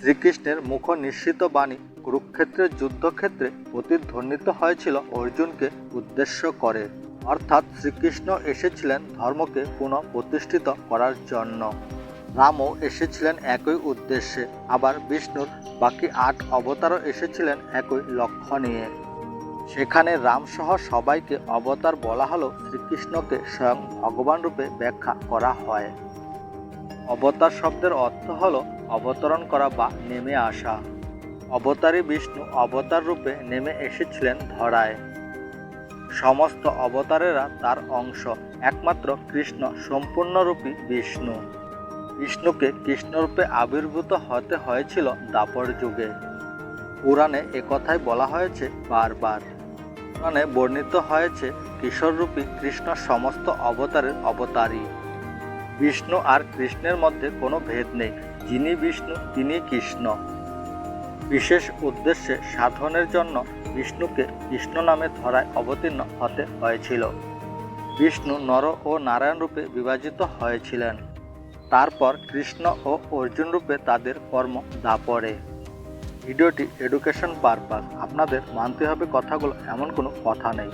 শ্রীকৃষ্ণের মুখ নিশ্চিত বাণী কুরুক্ষেত্রের যুদ্ধক্ষেত্রে প্রতিধ্বনিত হয়েছিল অর্জুনকে উদ্দেশ্য করে। অর্থাৎ শ্রীকৃষ্ণ এসেছিলেন ধর্মকে পুনঃ প্রতিষ্ঠিত করার জন্য। রামও এসেছিলেন একই উদ্দেশ্যে। আবার বিষ্ণুর বাকি আট অবতারও এসেছিলেন একই লক্ষ্য নিয়ে। সেখানে রামসহ সবাইকে অবতার বলা হলেও শ্রীকৃষ্ণকে স্বয়ং ভগবান রূপে ব্যাখ্যা করা হয়। অবতার শব্দের অর্থ হল অবতরণ করা বা নেমে আসা। অবতারী বিষ্ণু অবতার রূপে নেমে এসেছিলেন ধরায়। সমস্ত অবতারেরা তার অংশ, একমাত্র কৃষ্ণ সম্পূর্ণরূপী বিষ্ণু। বিষ্ণুকে কৃষ্ণরূপে আবির্ভূত হতে হয়েছিল দাপর যুগে। পুরাণে একথাই বলা হয়েছে বারবার। পুরাণে বর্ণিত হয়েছে কিশোররূপী কৃষ্ণ সমস্ত অবতারের অবতারী। বিষ্ণু আর কৃষ্ণের মধ্যে কোনো ভেদ নেই। যিনি বিষ্ণু, তিনি কৃষ্ণ। বিশেষ উদ্দেশ্যে সাধনের জন্য বিষ্ণুকে কৃষ্ণ নামে ধরায় অবতীর্ণ হতে হয়েছিল। বিষ্ণু নর ও নারায়ণ রূপে বিভাজিত হয়েছিলেন। তারপর কৃষ্ণ ও অর্জুন রূপে তাদের কর্ম দাপরে ভিডিওটি এডুকেশন পারপাস। আপনাদের মানতে হবে কথাগুলো, এমন কোনো কথা নেই।